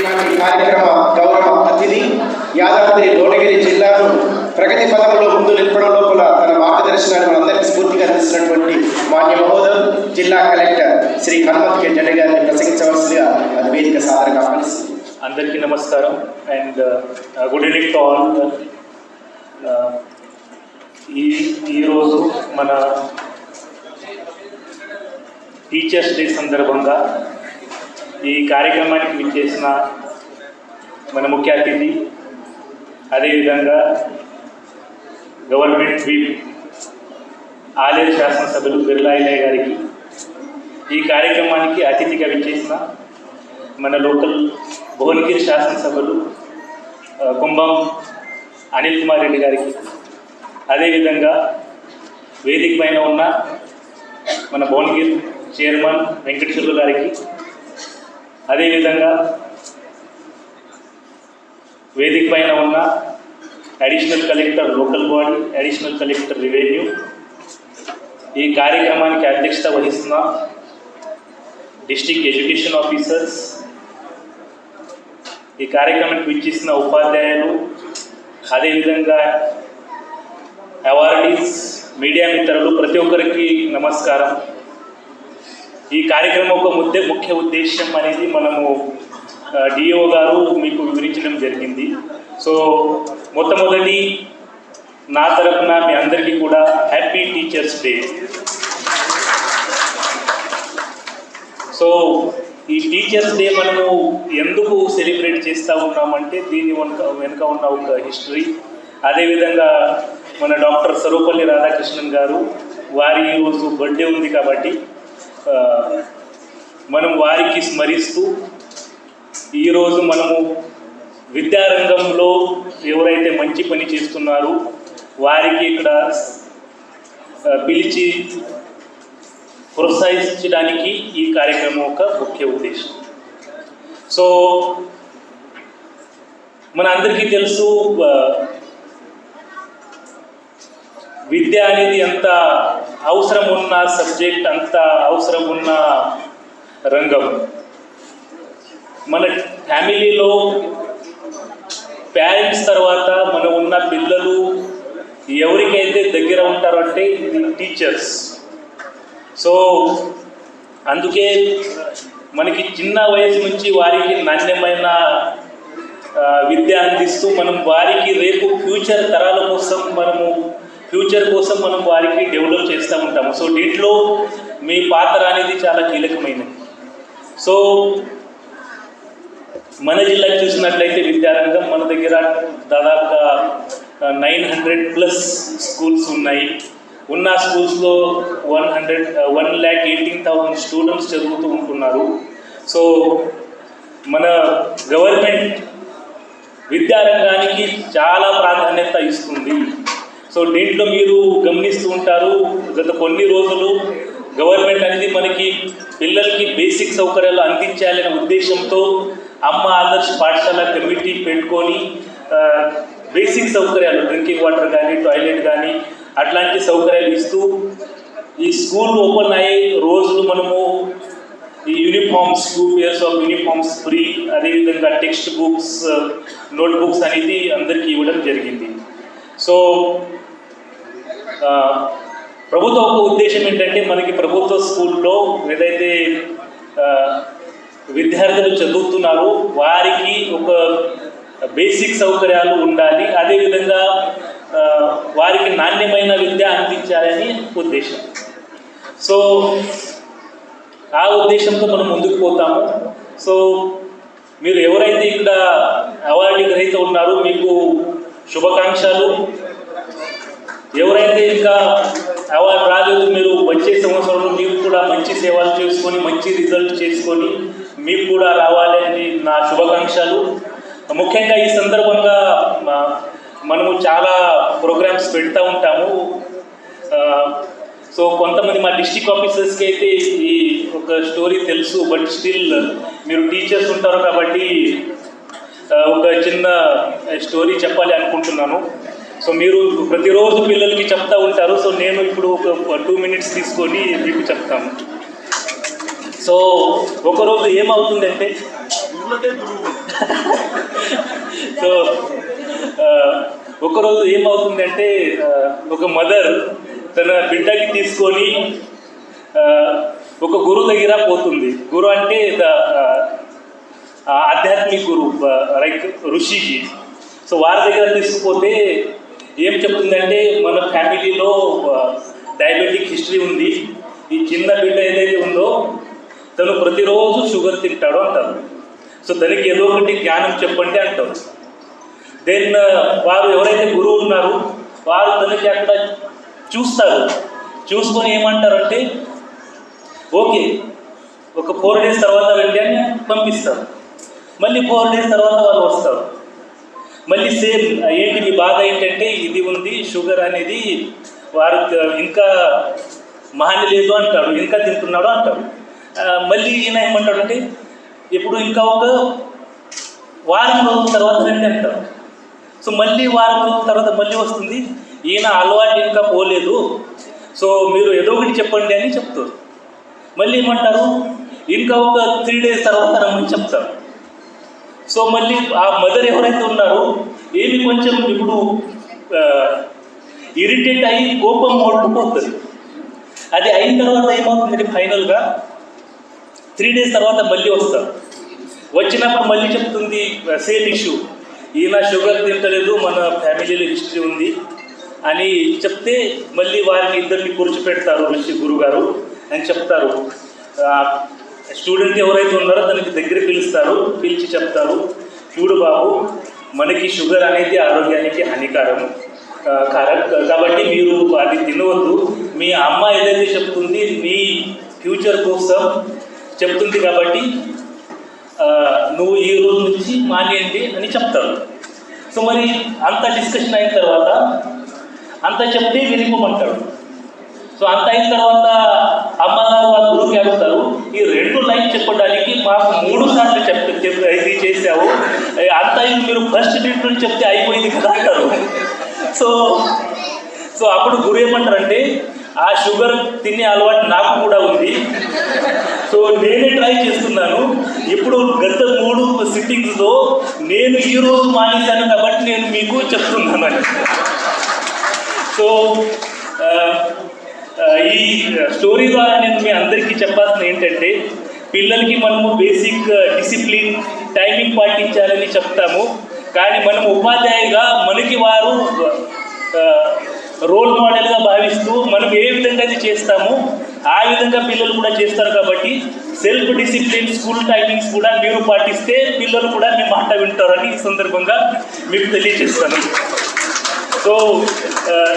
ఈనాటి కార్యక్రమ గౌరవ అతిథి యాదాద్రి భువనగిరి జిల్లాను ప్రగతి పథంలో ముందు నిలపడం లోపల తన మార్గదర్శనాన్ని మనందరికీ స్ఫూర్తిగా అందిస్తున్నటువంటి మాన్య మహోదయం జిల్లా కలెక్టర్ శ్రీ హనుమంత్ కె. జడే గారిని ప్రసంగించవలసిగా అది వేదిక సాదరంగా ఆహ్వానిస్తుంది అందరికీ నమస్కారం. And good evening to all ఈ ఈరోజు మన టీచర్స్ డే సందర్భంగా ఈ కార్యక్రమానికి విచ్చేసిన మన ముఖ్య అతిథి అదేవిధంగా గవర్నమెంట్ వీప్ ఆలేరు శాసనసభ్యులు బిర్లాయిలయ్య గారికి ఈ కార్యక్రమానికి అతిథిగా విచ్చేసిన మన లోకల్ భువనగిరి శాసనసభ్యులు కుంభం అనిల్ కుమార్ రెడ్డి గారికి. అదేవిధంగా వేదిక పైన ఉన్న మన భువనగిరి చైర్మన్ వెంకటేశ్వర్లు గారికి అదేవిధంగా వేదిక పైన ఉన్న additional collector local body additional collector revenue ఈ కార్యక్రమానికి అధ్యక్షత వహిస్తున్న డిస్టిక్ ఎడ్యుకేషన్ ఆఫీసర్స్ ఈ కార్యక్రమానికి విచ్చేసిన ఉపాధ్యాయులు అదేవిధంగా అవార్డీస్ మీడియా మిత్రులు ప్రతి ఒక్కరికి నమస్కారం. ఈ కార్యక్రమం ఒక ముద్దే ముఖ్య ఉద్దేశం అనేది మనము డిఓ గారు మీకు వివరించడం జరిగింది. సో మొట్టమొదటి నా తరపున మీ అందరికీ కూడా హ్యాపీ టీచర్స్ డే సో ఈ టీచర్స్ డే మనము ఎందుకు సెలబ్రేట్ చేస్తూ ఉన్నామంటే దీని వెనుక వెనుక ఉన్న ఒక హిస్టరీ అదేవిధంగా మన డాక్టర్ సర్వపల్లి రాధాకృష్ణన్ గారు వారి ఈరోజు బర్త్డే ఉంది కాబట్టి మనం వారికి స్మరిస్తూ ఈరోజు మనము విద్యారంగంలో ఎవరైతే మంచి పని చేస్తున్నారో వారికి ఇక్కడ పిలిచి ప్రోత్సహించడానికి ఈ కార్యక్రమం ఒక ముఖ్య ఉద్దేశం. సో మన అందరికీ తెలుసు విద్య అనేది ఎంత అవసరం ఉన్న సబ్జెక్ట్ అంత అవసరం ఉన్న రంగం. మన ఫ్యామిలీలో పేరెంట్స్ తర్వాత మనం ఉన్న పిల్లలు ఎవరికైతే దగ్గర ఉంటారో అంటే టీచర్స్. సో అందుకే మనకి చిన్న వయసు నుంచి వారికి నాణ్యమైన విద్య అందిస్తూ మనం వారికి రేపు ఫ్యూచర్ తరాల కోసం మనము ఫ్యూచర్ కోసం మనం వారికి డెవలప్ చేస్తూ ఉంటాము. సో దీంట్లో మీ పాత్ర అనేది చాలా కీలకమైనది. సో మన జిల్లాకి చూసినట్లయితే విద్యారంగం మన దగ్గర దాదాపుగా నైన్ హండ్రెడ్ ప్లస్ స్కూల్స్ ఉన్నాయి. ఉన్న స్కూల్స్లో one hundred one lakh eighteen thousand students చదువుతూ ఉంటున్నారు. సో మన గవర్నమెంట్ విద్యారంగానికి చాలా ప్రాధాన్యత ఇస్తుంది. సో దీంట్లో మీరు గమనిస్తూ ఉంటారు గత కొన్ని రోజులు గవర్నమెంట్ అనేది మనకి పిల్లలకి బేసిక్ సౌకర్యాలు అందించాలనే ఉద్దేశంతో అమ్మ ఆదర్శ పాఠశాల కమిటీ పెట్టుకొని బేసిక్ సౌకర్యాలు డ్రింకింగ్ వాటర్ కానీ టాయిలెట్ కానీ అట్లాంటి సౌకర్యాలు ఇస్తూ ఈ స్కూల్ ఓపెన్ అయ్యే రోజులు మనము ఈ uniforms two years of uniforms free అదేవిధంగా టెక్స్ట్ బుక్స్ నోట్ బుక్స్ అనేది అందరికీ ఇవ్వడం జరిగింది. సో ప్రభుత్వ ఒక ఉద్దేశం ఏంటంటే మనకి ప్రభుత్వ స్కూల్లో ఏదైతే విద్యార్థులు చదువుతున్నారో వారికి ఒక బేసిక్ సౌకర్యాలు ఉండాలి అదేవిధంగా వారికి నాణ్యమైన విద్య అందించాలని ఉద్దేశం. సో ఆ ఉద్దేశంతో మనం ముందుకు పోతాము. సో మీరు ఎవరైతే ఇక్కడ అవార్డు గ్రహీత ఉన్నారో మీకు శుభాకాంక్షలు. ఎవరైతే ఇంకా అవార్డు రాలేదు మీరు వచ్చే సంవత్సరంలో మీరు కూడా మంచి సేవలు చేసుకొని మంచి రిజల్ట్ చేసుకొని మీకు కూడా రావాలని నా శుభాకాంక్షలు. ముఖ్యంగా ఈ సందర్భంగా మనము చాలా ప్రోగ్రామ్స్ పెడతా ఉంటాము. సో కొంతమంది మా డిస్టిక్ ఆఫీసర్స్కి అయితే ఈ ఒక స్టోరీ తెలుసు బట్ స్టిల్ మీరు టీచర్స్ ఉంటారు కాబట్టి ఒక చిన్న స్టోరీ చెప్పాలి అనుకుంటున్నాను. సో మీరు ప్రతిరోజు పిల్లలకి చెప్తా ఉంటారు. సో నేను ఇప్పుడు ఒక టూ మినిట్స్ తీసుకొని మీకు చెప్తాను. సో ఒకరోజు ఏమవుతుందంటే సో ఒకరోజు ఏమవుతుందంటే ఒక మదర్ తన బిడ్డకి తీసుకొని ఒక గురువు దగ్గర పోతుంది. గురు అంటే ద ఆధ్యాత్మిక గురు లైక్ ఋషిజీ సో వారి దగ్గర తీసుకుపోతే ఏం చెప్తుందంటే మన ఫ్యామిలీలో డయాబెటిక్ హిస్టరీ ఉంది. ఈ చిన్న బిడ్డ ఏదైతే ఉందో తను ప్రతిరోజు షుగర్ తింటాడు అంటారు. సో తనకి ఏదో ఒకటి జ్ఞానం చెప్పండి అంటారు. దెన్ వారు ఎవరైతే గురువు ఉన్నారో వారు తనకి అక్కడ చూస్తారు. చూసుకొని ఏమంటారంటే ఓకే ఒక ఫోర్ డేస్ తర్వాత రండి అని పంపిస్తారు. మళ్ళీ ఫోర్ డేస్ తర్వాత వాళ్ళు వస్తారు. మళ్ళీ సేమ్ ఏంటి మీ బాధ ఏంటంటే ఇది ఉంది షుగర్ అనేది వారు ఇంకా మహాని లేదు అంటాడు ఇంకా తింటున్నాడు అంటాడు. మళ్ళీ ఈయన ఏమంటాడు అంటే ఇప్పుడు ఇంకా ఒక వారం రోజుల తర్వాత రండి అంటారు సో మళ్ళీ వారం రోజుల తర్వాత మళ్ళీ వస్తుంది ఈయన అలవాటు ఇంకా పోలేదు. సో మీరు ఏదో ఒకటి చెప్పండి అని చెప్తారు. మళ్ళీ ఏమంటారు ఇంకా ఒక త్రీ డేస్ తర్వాత రమ్మని చెప్తారు. సో మళ్ళీ ఆ మదర్ ఎవరైతే ఉన్నారో ఏమి కొంచెం ఇప్పుడు ఇరిటేట్ అయ్యి కోపం మోడుకుపోతుంది అది అయిన తర్వాత ఏమవుతుంది ఫైనల్గా త్రీ డేస్ తర్వాత మళ్ళీ వస్తారు. వచ్చినప్పుడు మళ్ళీ చెప్తుంది సేమ్ ఇష్యూ. ఈయన షుగర్ తింటలేదు మన ఫ్యామిలీలో హిస్టరీ ఉంది అని చెప్తే మళ్ళీ వారిని ఇద్దరిని కూర్చోపెడతారు ఋషి గురుగారు అని చెప్తారు. స్టూడెంట్ ఎవరైతే ఉన్నారో తనకి దగ్గర పిలుస్తారు పిలిచి చెప్తారు. చూడు బాబు మనకి షుగర్ అనేది ఆరోగ్యానికి హానికారం ఆ, కారం కాబట్టి మీరు అది తినవద్దు. మీ అమ్మ ఏదైతే చెప్తుంది మీ ఫ్యూచర్ కోసం చెప్తుంది కాబట్టి నువ్వు ఈ రోజు నుంచి మానేయండి అని చెప్తారు. సో మరి అంత డిస్కషన్ అయిన తర్వాత అంత చెప్తే వినిపోమంటాడు. సో అంత అయిన తర్వాత అమ్మగారు వాళ్ళు చెప్పడానికి మాకు మూడు సార్లు చెప్ ఇది చేసావు అంతా మీరు ఫస్ట్ ట్రీట్మెంట్ చెప్తే అయిపోయింది కదా అంటారు. సో సో అప్పుడు గురు ఏమంటారంటే ఆ షుగర్ తినే అలవాటు నాకు కూడా ఉంది. సో నేనే ట్రై చేస్తున్నాను. ఇప్పుడు గత మూడు సిట్టింగ్స్లో నేను ఈ రోజు మానేశాను కాబట్టి నేను మీకు చెప్తున్నాను. అని సో ఈ స్టోరీ ద్వారా నేను మీ అందరికీ చెప్పాల్సిన ఏంటంటే పిల్లలకి మనము బేసిక్ డిసిప్లిన్ టైమింగ్ పాటించాలని చెప్తాము. కానీ మనం ఉపాధ్యాయుగా మనకి వారు uh, రోల్ మోడల్గా భావిస్తూ మనం ఏ విధంగా అది చేస్తామో ఆ విధంగా పిల్లలు కూడా చేస్తారు కాబట్టి సెల్ఫ్ డిసిప్లిన్ స్కూల్ టైమింగ్స్ కూడా మీరు పాటిస్తే పిల్లలు కూడా మీ మాట వింటారని ఈ సందర్భంగా మీకు తెలియజేస్తాను. సో uh,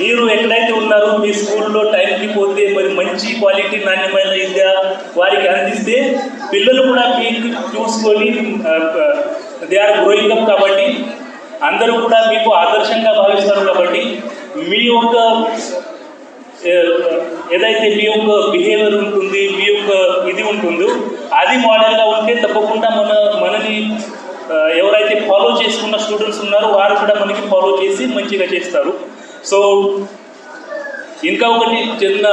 మీరు ఎక్కడైతే ఉన్నారో మీ స్కూల్లో టైంకి పోతే మరి మంచి క్వాలిటీ నాణ్యమైన విద్య వారికి అందిస్తే పిల్లలు కూడా మీకు చూసుకొని దే ఆర్ గ్రోయింగ్ అప్ కాబట్టి అందరూ కూడా మీకు ఆదర్శంగా భావిస్తారు కాబట్టి మీ యొక్క ఏదైతే మీ యొక్క బిహేవియర్ ఉంటుంది మీ యొక్క ఇది ఉంటుందో అది మోడల్గా ఉంటే తప్పకుండా మన మనని ఎవరైతే ఫాలో చేసుకున్న స్టూడెంట్స్ ఉన్నారో వారు కూడా మనకి ఫాలో చేసి మంచిగా చేస్తారు. సో ఇంకా ఒకటి చిన్న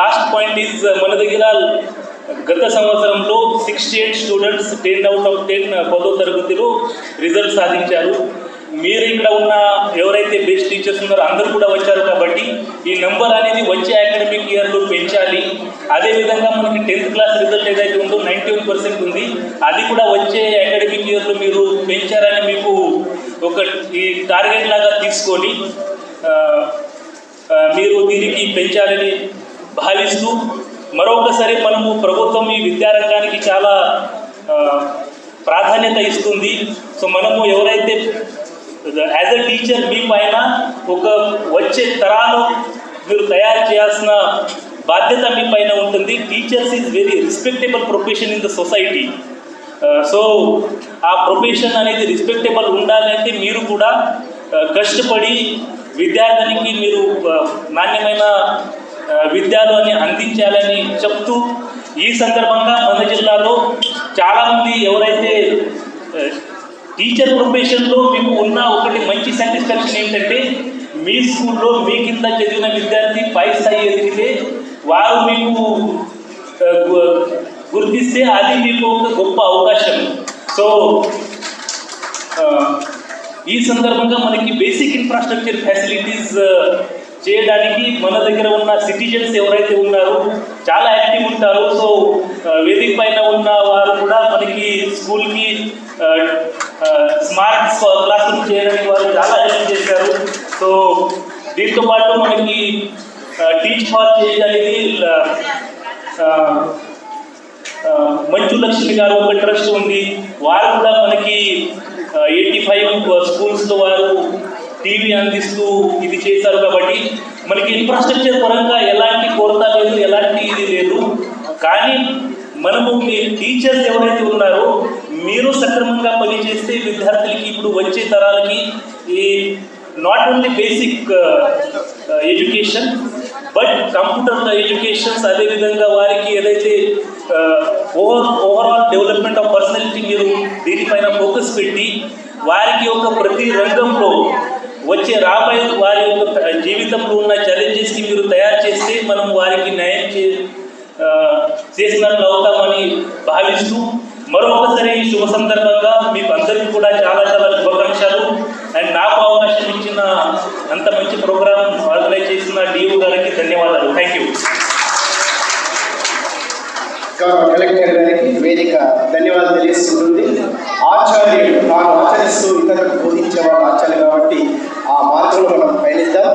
లాస్ట్ పాయింట్ ఈజ్ మన దగ్గర గత సంవత్సరంలో sixty eight students ten out of ten పదో తరగతిలో రిజల్ట్ సాధించారు. మీరు ఇక్కడ ఉన్న ఎవరైతే బెస్ట్ టీచర్స్ ఉన్నారో అందరూ కూడా వచ్చారు కాబట్టి ఈ నెంబర్ అనేది వచ్చే అకాడమిక్ ఇయర్లో పెంచాలి. అదేవిధంగా మనకి టెన్త్ క్లాస్ రిజల్ట్ ఏదైతే ఉందో నైంటీ వన్ పర్సెంట్ ఉంది. అది కూడా వచ్చే అకాడమిక్ ఇయర్లో మీరు పెంచారని మీకు ఒక ఈ టార్గెట్ లాగా తీసుకొని మీరు దీనికి పెంచాలని భావిస్తూ మరొకసారి మనము ప్రభుత్వం ఈ విద్యారంగానికి చాలా ప్రాధాన్యత ఇస్తుంది. సో మనము ఎవరైతే యాజ్ అ టీచర్ మీ పైన ఒక వచ్చే తరాలు మీరు తయారు చేయాల్సిన బాధ్యత మీ పైన ఉంటుంది. Teachers is very respectable profession in the society so ఆ ప్రొఫెషన్ అనేది రెస్పెక్టబుల్ ఉండాలంటే మీరు కూడా కష్టపడి విద్యార్థినికి మీరు నాణ్యమైన ఆ, అందించాలని చెప్తూ ఈ సందర్భంగా మన జిల్లాలో చాలామంది ఎవరైతే టీచర్ ప్రొఫెషన్లో మీకు ఉన్న ఒకటి మంచి సాటిస్ఫాక్షన్ ఏంటంటే మీ స్కూల్లో మీ కింద చదివిన విద్యార్థి పై స్థాయి ఎదిగితే వారు మీకు గుర్తిస్తే అది మీకు ఒక గొప్ప అవకాశం. సో ఈ సందర్భంగా మనకి బేసిక్ ఇన్ఫ్రాస్ట్రక్చర్ ఫెసిలిటీస్ చేయడానికి మన దగ్గర ఉన్న సిటిజన్స్ ఎవరైతే ఉన్నారో చాలా యాక్టివ్ ఉంటారు. సో uh, వేదిక పైన ఉన్న వారు కూడా మనకి స్కూల్కి స్మార్ట్ క్లాస్ రూమ్ చేయడానికి వారు చాలా హెల్ప్ చేశారు. సో దీంతో పాటు మనకి uh, టీచ్ ఫార్ చేయడానికి uh, మంచు లక్ష్మి గారు ఒక ట్రస్ట్ ఉంది. వారు కూడా మనకి స్కూల్స్ వారు టీవీ అందిస్తూ ఇది చేశారు కాబట్టి మనకి ఇన్ఫ్రాస్ట్రక్చర్ పరంగా ఎలాంటి కొరత లేదు ఎలాంటి ఇది లేదు. కానీ మనము మీ టీచర్స్ ఎవరైతే ఉన్నారో మీరు సక్రమంగా పనిచేస్తే విద్యార్థులకి ఇప్పుడు వచ్చే తరాలకి ఈ not only basic education but computer educations అదేవిధంగా వారికి ఏదైతే over overall development of personality మీరు దీనిపైన ఫోకస్ పెట్టి వారికి ఒక ప్రతి రంగంలో వచ్చే రాబోయే వారి యొక్క జీవితంలో ఉన్న ఛాలెంజెస్కి మీరు తయారు చేస్తే మనం వారికి న్యాయం చే చేసినట్లు అవుతామని భావిస్తూ మరొకసారి ఈ శుభ సందర్భంగా మీకు అందరికీ కూడా చాలా చాలా శుభాకాంక్షలు. అండ్ నాకు అవకాశం ఇచ్చిన అంత మంచి ప్రోగ్రామ్ ఆర్గనైజ్ చేసిన డిఓ గారికి ధన్యవాదాలు. థ్యాంక్ యూ కలెక్టర్ గారికి వేదిక ధన్యవాదాలు తెలియజేస్తుంది ఆచార్యుడు తాను ఆచరిస్తూ ఇతరులకు బోధించేవాడు ఆచార్యులు కాబట్టి ఆ మార్గంలో మనం పయనిద్దాం